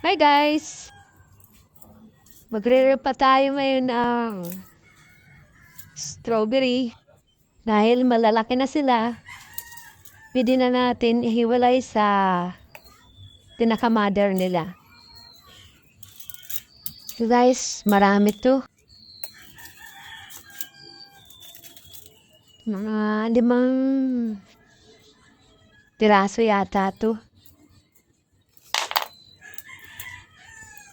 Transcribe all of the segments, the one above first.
Hi guys! magre pa tayo ngayon ng strawberry. Dahil malalaki na sila, pwede na natin ihiwalay sa pinaka-mother nila. So guys, marami to. Mga limang piraso yata to.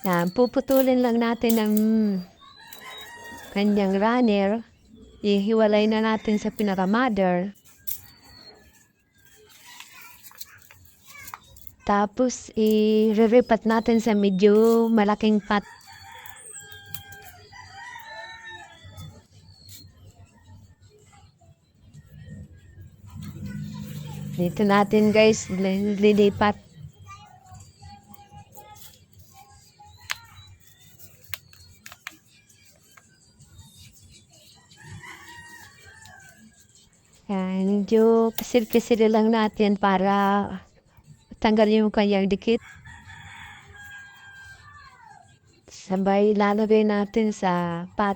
Yan, puputulin lang natin ng kanyang runner. Ihiwalay na natin sa pinaka-mother. Tapos, i-repat natin sa medyo malaking pot. Dito natin guys, lilipat. Yan, medyo pisil-pisil lang natin para tanggal yung kanyang dikit. Sabay lalagay natin sa pot.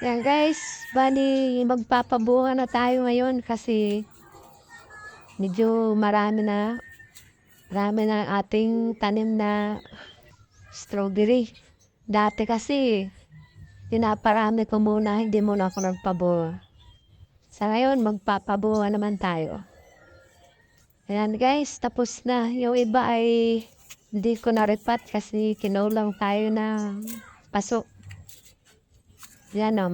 Yan guys, bali magpapabuha na tayo ngayon kasi medyo marami na marami na ating tanim na strawberry. Dati kasi pinaparami ko muna, hindi muna ako nagpabuha. Sa ngayon, magpapabuha naman tayo. Ayan guys, tapos na. Yung iba ay hindi ko na-repat kasi kinulang tayo ng paso. Yan o,